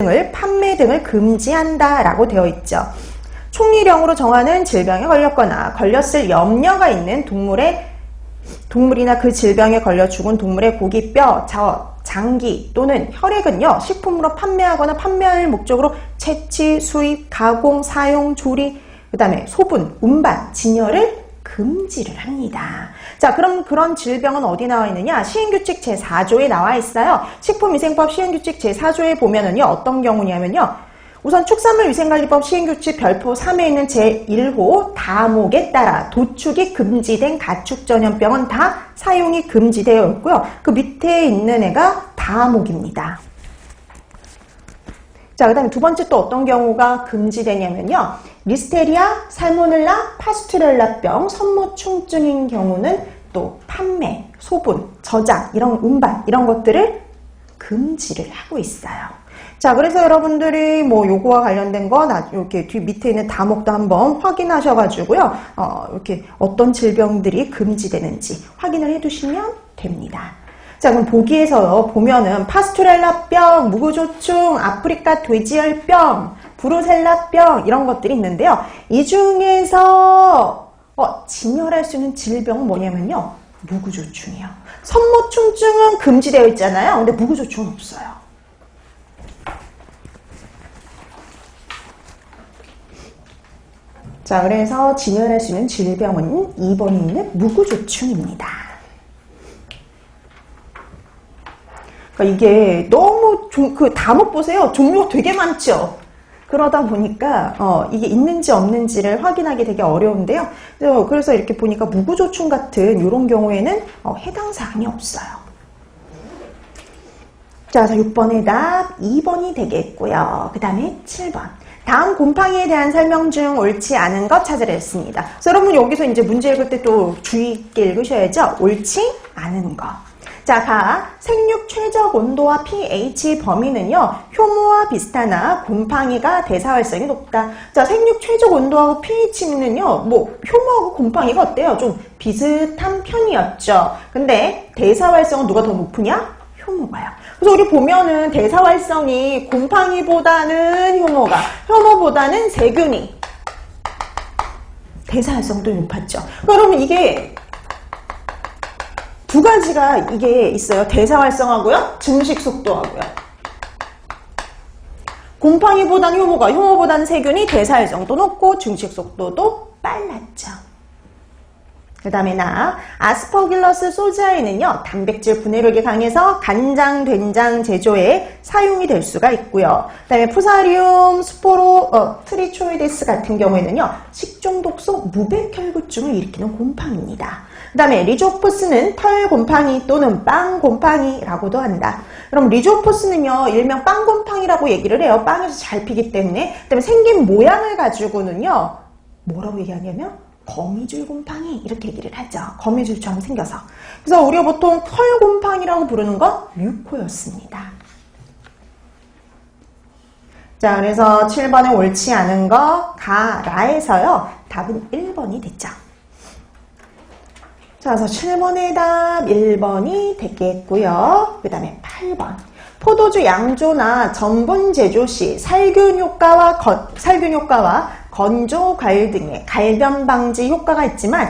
등을 판매 등을 금지한다라고 되어 있죠. 총리령으로 정하는 질병에 걸렸거나 걸렸을 염려가 있는 동물의 동물이나 그 질병에 걸려 죽은 동물의 고기, 뼈, 저, 장기 또는 혈액은요 식품으로 판매하거나 판매할 목적으로 채취, 수입, 가공, 사용, 조리, 그 다음에 소분, 운반, 진열을 금지를 합니다. 자, 그럼 그런 질병은 어디 나와 있느냐? 시행규칙 제4조에 나와 있어요. 식품위생법 시행규칙 제4조에 보면은요, 어떤 경우냐면요. 우선 축산물위생관리법 시행규칙 별표 3에 있는 제1호 다목에 따라 도축이 금지된 가축전염병은 다 사용이 금지되어 있고요. 그 밑에 있는 애가 다목입니다. 자, 그 다음에 두 번째 또 어떤 경우가 금지되냐면요. 리스테리아, 살모넬라, 파스투렐라병, 선모충증인 경우는 또 판매, 소분, 저장, 이런 운반, 이런 것들을 금지를 하고 있어요. 자, 그래서 여러분들이 뭐 요거와 관련된 거, 나, 이렇게 뒤 밑에 있는 다목도 한번 확인하셔가지고요. 어, 이렇게 어떤 질병들이 금지되는지 확인을 해 두시면 됩니다. 자, 그럼 보기에서 보면은 파스투렐라병, 무구조충, 아프리카 돼지열병, 브루셀라병 이런 것들이 있는데요. 이 중에서 어, 진열할 수 있는 질병은 뭐냐면요. 무구조충이요. 선모충증은 금지되어 있잖아요. 근데 무구조충은 없어요. 자, 그래서 진열할 수 있는 질병은 2번에 있는 무구조충입니다. 그러니까 이게 너무 종, 그 다목 보세요. 종류가 되게 많죠. 그러다 보니까 어, 이게 있는지 없는지를 확인하기 되게 어려운데요. 그래서, 이렇게 보니까 무구조충 같은 이런 경우에는 어, 해당 사항이 없어요. 자, 그래서 6번의 답 2번이 되겠고요. 그 다음에 7번. 다음 곰팡이에 대한 설명 중 옳지 않은 것 찾으라 했습니다. 여러분 여기서 이제 문제 읽을 때 또 주의 있게 읽으셔야죠. 옳지 않은 것. 자, 가 생육 최적 온도와 pH 범위는요. 효모와 비슷하나 곰팡이가 대사 활성이 높다. 자, 생육 최적 온도하고 pH는요. 뭐 효모하고 곰팡이가 어때요? 좀 비슷한 편이었죠. 근데 대사 활성은 누가 더 높으냐? 효모가요. 그래서 우리 보면은 대사 활성이 곰팡이보다는 효모가, 효모보다는 세균이 대사 활성도 높았죠. 그러면 이게 두 가지가 이게 있어요. 대사 활성하고요. 증식 속도하고요. 곰팡이보다는 효모가, 효모보다는 세균이 대사 활성도 높고 증식 속도도 빨랐죠. 그 다음에 나 아스퍼길러스 소지아에는요 단백질 분해력이 강해서 간장, 된장 제조에 사용이 될 수가 있고요. 그 다음에 푸사리움, 스포로, 어, 트리초이데스 같은 경우에는요 식중 독소 무백혈구증을 일으키는 곰팡이입니다. 그 다음에 리조포스는 털 곰팡이 또는 빵 곰팡이라고도 한다. 그럼 리조포스는요 일명 빵 곰팡이라고 얘기를 해요. 빵에서 잘 피기 때문에. 그 다음에 생긴 모양을 가지고는요 뭐라고 얘기하냐면 거미줄 곰팡이 이렇게 얘기를 하죠. 거미줄처럼 생겨서. 그래서 우리가 보통 털 곰팡이라고 부르는 건 뮤코였습니다. 자, 그래서 7번에 옳지 않은 거 가라에서요. 답은 1번이 됐죠. 자, 그래서 7번의 답 1번이 되겠고요. 그 다음에 8번. 포도주 양조나 전분 제조 시 살균 효과와 건, 살균 효과와 건조 과일 등의 갈변 방지 효과가 있지만